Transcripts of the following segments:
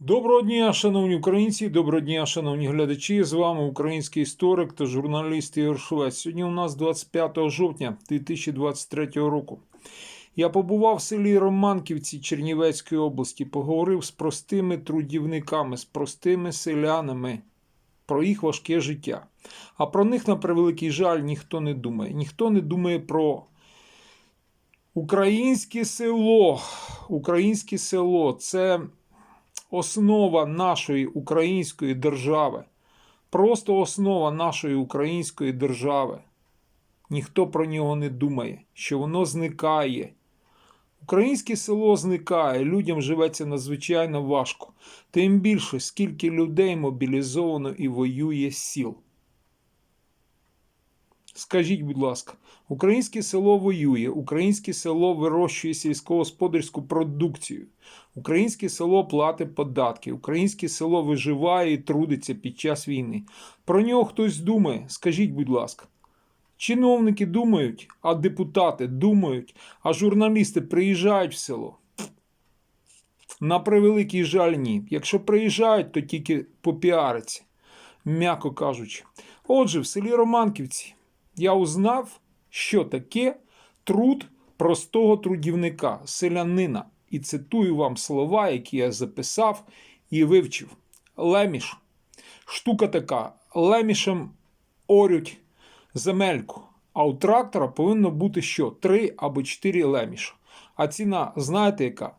Доброго дня, шановні українці, доброго дня, шановні глядачі. З вами український історик та журналіст Ігор Швець. Сьогодні у нас 25 жовтня 2023 року. Я побував в селі Романківці Чернівецької області, поговорив з простими трудівниками, з простими селянами про їх важке життя. А про них, на превеликий жаль, ніхто не думає. Ніхто не думає про українське село. Українське село це основа нашої української держави. Просто основа нашої української держави. Ніхто про нього не думає, що воно зникає. Українське село зникає, людям живеться надзвичайно важко. Тим більше, скільки людей мобілізовано і воює сіл. Скажіть, будь ласка, українське село воює, українське село вирощує сільськогосподарську продукцію, українське село платить податки, українське село виживає і трудиться під час війни. Про нього хтось думає, скажіть, будь ласка. Чиновники думають, а депутати думають, а журналісти приїжджають в село. На превеликий жаль, ні. Якщо приїжджають, то тільки попіариться, м'яко кажучи. Отже, в селі Романківці я узнав, що таке труд простого трудівника, селянина. І цитую вам слова, які я записав і вивчив. Леміш. Штука така. Лемішем орють земельку. А у трактора повинно бути що? Три або чотири леміша. А ціна, знаєте яка?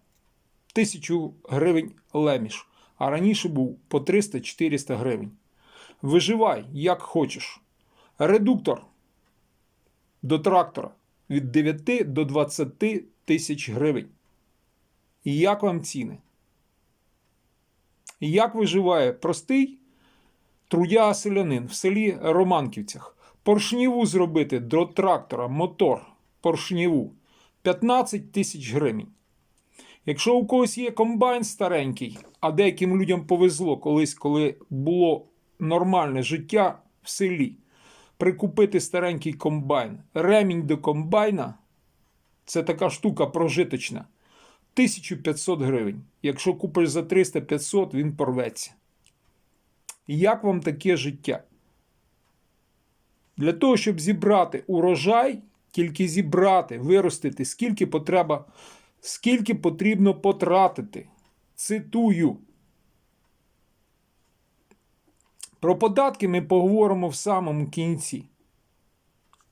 Тисячу гривень леміш. А раніше був по 300-400 гривень. Виживай, як хочеш. Редуктор до трактора від 9 до 20 тисяч гривень. І як вам ціни? І як виживає простий трудяга селянин в селі Романківцях? Поршніву зробити до трактора, мотор, поршніву 15 тисяч гривень. Якщо у когось є комбайн старенький, а деяким людям повезло колись, коли було нормальне життя в селі, прикупити старенький комбайн. Ремінь до комбайна це така штука прожиточна. 1500 гривень. Якщо купиш за 300-500, він порветься. Як вам таке життя? Для того, щоб зібрати урожай, тільки зібрати, виростити, скільки потреба, скільки потрібно потратити. Цитую. Про податки ми поговоримо в самому кінці.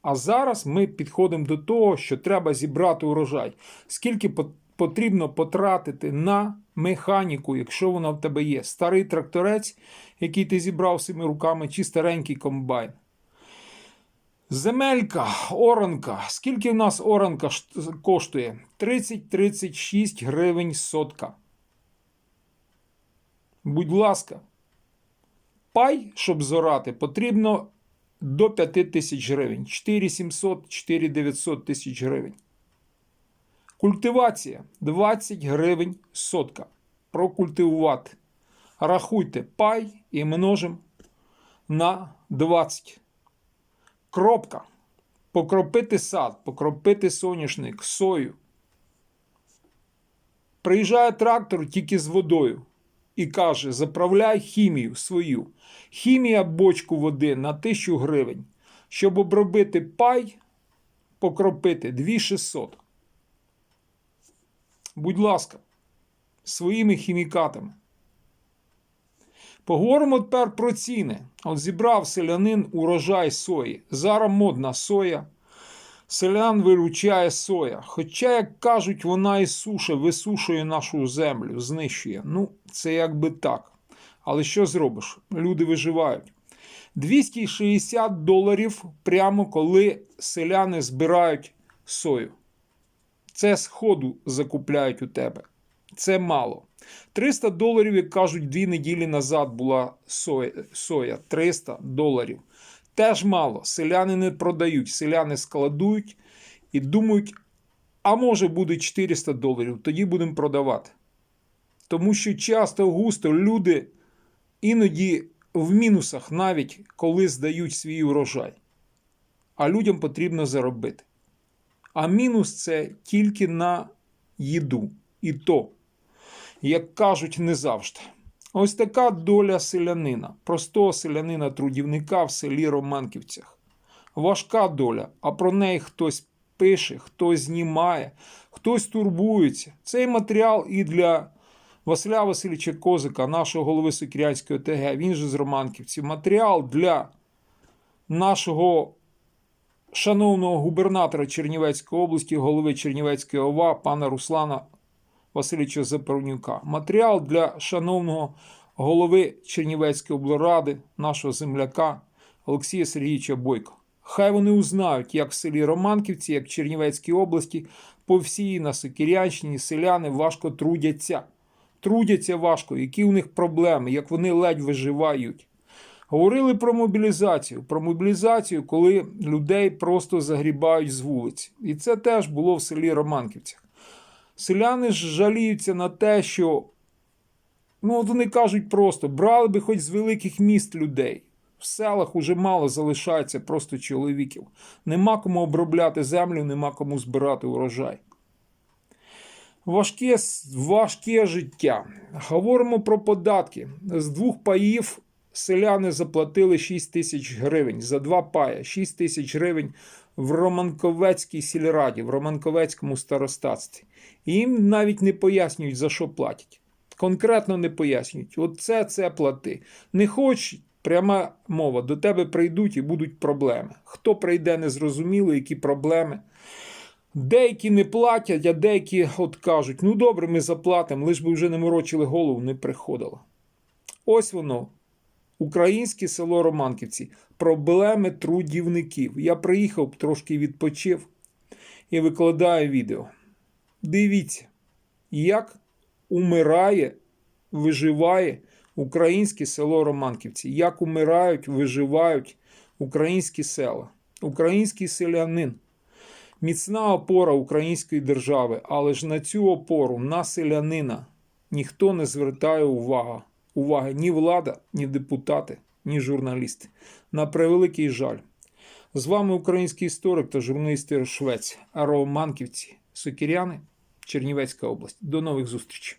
А зараз ми підходимо до того, що треба зібрати урожай. Скільки потрібно потратити на механіку, якщо вона в тебе є. Старий тракторець, який ти зібрав своїми руками, чи старенький комбайн. Земелька, оранка. Скільки в нас оранка коштує? 30-36 гривень сотка. Будь ласка, пай, щоб зорати, потрібно до 5 тисяч гривень. 4700, 4900 тисяч гривень. Культивація 20 гривень сотка. Прокультивувати. Рахуйте пай і множимо на 20. Кропка. Покропити сад, покропити соняшник, сою. Приїжджає трактор тільки з водою і каже: заправляй хімію свою. Хімія бочку води на 1000 гривень. Щоб обробити пай, покропити 2600. Будь ласка, своїми хімікатами. Поговоримо тепер про ціни. От зібрав селянин урожай сої. Зараз модна соя. Селян виручає соя. Хоча, як кажуть, вона і суше, висушує нашу землю, знищує. Ну, це якби так. Але що зробиш? Люди виживають. 260 доларів прямо коли селяни збирають сою. Це з ходу закупляють у тебе. Це мало. 300 доларів, як кажуть, дві неділі назад була соя 300 доларів. Теж мало. Селяни не продають, селяни складують і думають, а може буде 400 доларів, тоді будемо продавати. Тому що часто густо люди іноді в мінусах навіть коли здають свій урожай. А людям потрібно заробити. А мінус це тільки на їду. І то, як кажуть, не завжди. Ось така доля селянина, простого селянина-трудівника в селі Романківцях. Важка доля, а про неї хтось пише, хтось знімає, хтось турбується. Цей матеріал і для Василя Васильовича Козика, нашого голови Сокірянської ОТГ, він же з Романківців. Матеріал для нашого шановного губернатора Чернівецької області, голови Чернівецької ОВА, пана Руслана Васильовича Запорнюка. Матеріал для шановного голови Чернівецької облради, нашого земляка Олексія Сергійовича Бойко. Хай вони узнають, як в селі Романківці, як в Чернівецькій області, по всій на Сокирянщині селяни важко трудяться. Трудяться важко, які у них проблеми, як вони ледь виживають. Говорили про мобілізацію. Про мобілізацію, коли людей просто загрібають з вулиць. І це теж було в селі Романківцях. Селяни ж жаліються на те, що ну, вони кажуть просто: брали би хоч з великих міст людей. В селах уже мало залишається просто чоловіків. Нема кому обробляти землю, нема кому збирати урожай. Важке, важке життя. Говоримо про податки. З двох паїв селяни заплатили 6 тисяч гривень за два пая. 6 тисяч гривень в Романковецькій сільраді, в Романковецькому старостатстві. Їм навіть не пояснюють, за що платять. Конкретно не пояснюють. Оце це плати. Не хочеш, пряма мова, до тебе прийдуть і будуть проблеми. Хто прийде, незрозуміло, які проблеми. Деякі не платять, а деякі от кажуть: ну добре, ми заплатимо, лиш би вже не морочили голову, не приходило. Ось воно, українське село Романківці. Проблеми трудівників. Я приїхав, трошки відпочив і викладаю відео. Дивіться, як умирає, виживає українське село Романківці, як умирають, виживають українські села, український селянин. Міцна опора української держави, але ж на цю опору, на селянина, ніхто не звертає увагу. уваги ні влада, ні депутати, ні журналісти. На превеликий жаль. З вами український історик та журналіст Швець, Романківці, Сокіряни, Чернівецька область. До нових зустрічей.